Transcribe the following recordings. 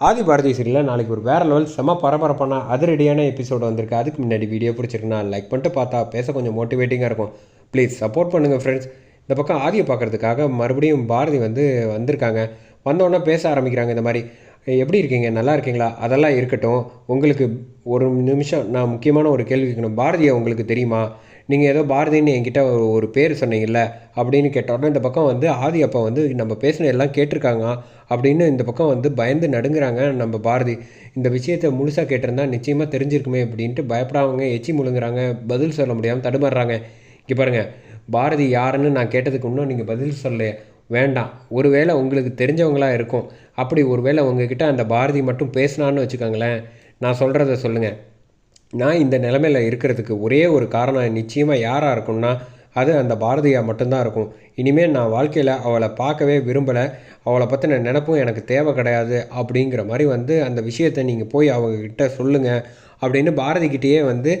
ஆதி பாரதி சீரியலில் நாளைக்கு ஒரு வேறு லெவல் செம பரபரப்பான அதிரடியான எபிசோடு வந்திருக்கு. அதுக்கு முன்னாடி வீடியோ பிடிச்சிருக்குன்னா லைக் பண்ணிட்டு பார்த்தா பேச கொஞ்சம் மோட்டிவேட்டிங்காக இருக்கும். ப்ளீஸ் சப்போர்ட் பண்ணுங்கள் ஃப்ரெண்ட்ஸ் இந்த பக்கம் ஆதியை பார்க்குறதுக்காக மறுபடியும் பாரதி வந்து வந்திருக்காங்க. வந்தோடனே பேச ஆரம்பிக்கிறாங்க இந்த மாதிரி. எப்படி இருக்கீங்க? நல்லா இருக்கீங்களா? அதெல்லாம் இருக்கட்டும். உங்களுக்கு ஒரு நிமிஷம் நான் முக்கியமான ஒரு கேள்வி கேட்கணும். பாரதியை உங்களுக்கு தெரியுமா? நீங்கள் ஏதோ பாரதின்னு என்கிட்ட ஒரு பேர் சொன்னீங்கல்ல அப்படின்னு கேட்டோன்னே இந்த பக்கம் வந்து ஆதி அப்பா வந்து நம்ம பேசின எல்லாம் கேட்டிருக்காங்க அப்படின்னு இந்த பக்கம் வந்து பயந்து நடுங்குறாங்க நம்ம பாரதி. இந்த விஷயத்தை முழுசாக கேட்டிருந்தா நிச்சயமாக தெரிஞ்சிருக்குமே அப்படின்ட்டு பயப்படாமங்க எச்சி முழுங்குறாங்க பதில் சொல்ல முடியாமல் தடுமாறுறாங்க. இங்கே பாருங்கள் பாரதி யாருன்னு நான் கேட்டதுக்கு இன்னும் நீங்கள் பதில் சொல்லலையே வேண்டாம் ஒருவேளை உங்களுக்கு தெரிஞ்சவங்களாக இருக்கும். அப்படி ஒருவேளை உங்ககிட்ட அந்த பாரதி மட்டும் பேசினான்னு வச்சுக்கோங்களேன் நான் சொல்கிறத சொல்லுங்கள் நான் இந்த நிலமையில் இருக்கிறதுக்கு ஒரே ஒரு காரணம் நிச்சயமாக யாராக இருக்கும்னா அது அந்த பாரதியாக மட்டும்தான் இருக்கும். இனிமேல் நான் வாழ்க்கையில் அவளை பார்க்கவே விரும்பலை. அவளை பற்றின நினப்பும் எனக்கு தேவை கிடையாது அப்படிங்கிற மாதிரி வந்து அந்த விஷயத்தை நீங்கள் போய் அவங்கக்கிட்ட சொல்லுங்கள் அப்படின்னு பாரதிக்கிட்டேயே வந்து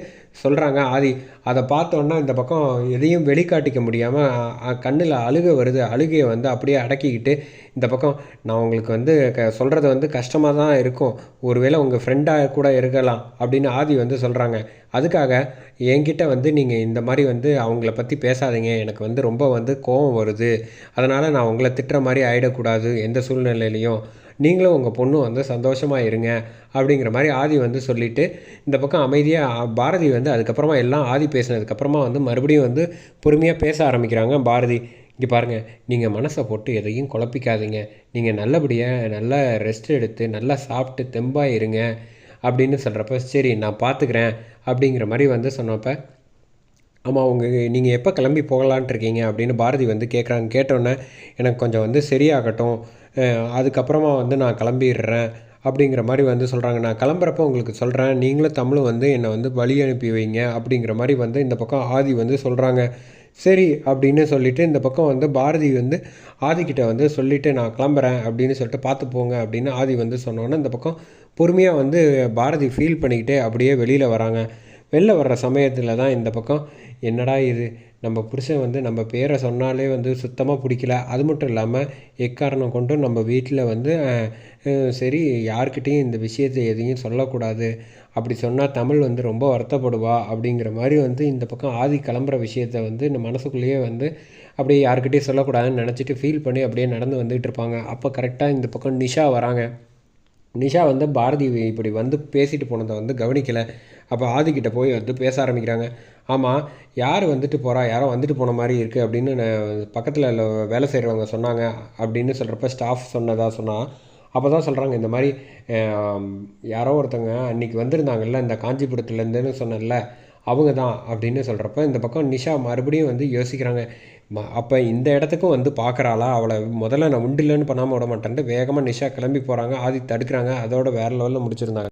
சொல்கிறாங்க ஆதி அதை பார்த்தோன்னா இந்த பக்கம் எதையும் வெளிக்காட்டிக்க முடியாமல் கண்ணில் அழுகை வருது. அழுகையை வந்து அப்படியே அடக்கிக்கிட்டு இந்த பக்கம் நான் உங்களுக்கு வந்து க சொல்கிறது வந்து கஷ்டமாக தான் இருக்கும். ஒருவேளை உங்கள் ஃப்ரெண்டாக கூட இருக்கலாம் அப்படின்னு ஆதி வந்து சொல்கிறாங்க அதுக்காக என்கிட்ட வந்து நீங்கள் இந்த மாதிரி வந்து அவங்கள பற்றி பேசாதீங்க. எனக்கு வந்து ரொம்ப வந்து கோபம் வருது. அதனால் நான் உங்களை திட்டுற மாதிரி ஆகிடக்கூடாது எந்த சூழ்நிலையிலையும். நீங்களும் உங்கள் பொண்ணும் வந்து சந்தோஷமாக இருங்க அப்படிங்கிற மாதிரி ஆதி வந்து சொல்லிவிட்டு இந்த பக்கம் அமைதியாக பாரதி வந்து அதுக்கப்புறமா எல்லாம் ஆதி பேசினதுக்கப்புறமா வந்து மறுபடியும் வந்து பொறுமையாக பேச ஆரம்பிக்கிறாங்க. பாரதி இங்கே பாருங்கள் நீங்கள் மனசை போட்டு எதையும் குழப்பிக்காதீங்க. நீங்கள் நல்லபடியாக நல்லா ரெஸ்ட் எடுத்து நல்லா சாப்பிட்டு தெம்பாக இருங்க அப்படின்னு சொல்கிறப்ப சரி நான் பார்த்துக்கிறேன் அப்படிங்கிற மாதிரி வந்து சொன்னப்போ ஆமாம் உங்கள் நீங்கள் எப்போ கிளம்பி போகலான்ட்டு இருக்கீங்க? அப்படின்னு பாரதி வந்து கேட்குறாங்க கேட்டோன்னே எனக்கு கொஞ்சம் வந்து சரியாகட்டும். அதுக்கப்புறமா வந்து நான் கிளம்பிடுறேன். அப்படிங்கிற மாதிரி வந்து சொல்கிறாங்க நான் கிளம்புறப்போ உங்களுக்கு சொல்கிறேன் நீங்களும் தமிழும் வந்து என்னை வந்து வழி அனுப்பி வைங்க அப்படிங்கிற மாதிரி வந்து இந்த பக்கம் ஆதி வந்து சொல்கிறாங்க சரி அப்படின்னு சொல்லிவிட்டு இந்த பக்கம் வந்து பாரதி வந்து ஆதிக்கிட்ட வந்து சொல்லிவிட்டு நான் கிளம்புறேன் அப்படின்னு சொல்லிட்டு பார்த்து போங்க அப்படின்னு ஆதி வந்து சொன்னோன்னே இந்த பக்கம் பொறுமையாக வந்து பாரதி ஃபீல் பண்ணிக்கிட்டே அப்படியே வெளியில் வராங்க. வெளில வர்ற சமயத்தில் தான் இந்த பக்கம் என்னடா இது? நம்ம புருஷன் வந்து நம்ம பேரை சொன்னாலே வந்து சுத்தமாக பிடிக்கல. அது மட்டும் இல்லாமல் எக்காரணம் கொண்டு நம்ம வீட்டில் வந்து சரி யார்கிட்டேயும் இந்த விஷயத்தை எதையும் சொல்லக்கூடாது. அப்படி சொன்னால் தமிழ் வந்து ரொம்ப வருத்தப்படுவா அப்படிங்கிற மாதிரி வந்து இந்த பக்கம் ஆதி கிளம்புற விஷயத்த வந்து இந்த மனசுக்குள்ளேயே வந்து அப்படியே யாருக்கிட்டேயும் சொல்லக்கூடாதுன்னு நினச்சிட்டு ஃபீல் பண்ணி அப்படியே நடந்து வந்துகிட்டு இருப்பாங்க. அப்போ கரெக்டாக இந்த பக்கம் நிஷா வராங்க. நிஷா வந்து பாரதி இப்படி வந்து பேசிட்டு போனதை வந்து கவனிக்கலை. அப்போ ஆதிக்கிட்ட போய் வந்து பேச ஆரம்பிக்கிறாங்க. ஆமாம் யார் வந்துட்டு போகிறா யாரோ வந்துட்டு போன மாதிரி இருக்குது அப்படின்னு நான் பக்கத்தில் வேலை செய்கிறவங்க சொன்னாங்க அப்படின்னு சொல்கிறப்ப ஸ்டாஃப் சொன்னதாக சொன்னால் அப்போ தான் சொல்கிறாங்க இந்த மாதிரி யாரோ ஒருத்தவங்க அன்றைக்கி வந்திருந்தாங்கல்ல இந்த காஞ்சிபுரத்துலேருந்துன்னு சொன்னல அவங்க தான் அப்படின்னு சொல்கிறப்ப இந்த பக்கம் நிஷா மறுபடியும் வந்து யோசிக்கிறாங்க ம அப்போ இந்த இடத்துக்கும் வந்து பார்க்குறாளா அவளை முதல்ல நான் உண்டு இல்லைன்னு பண்ணாமல் விட மாட்டேன்ட்டு வேகமாக நிஷா கிளம்பி போகிறாங்க ஆதி தடுக்கிறாங்க. அதோட வேறு லெவலில் முடிச்சிருந்தாங்க.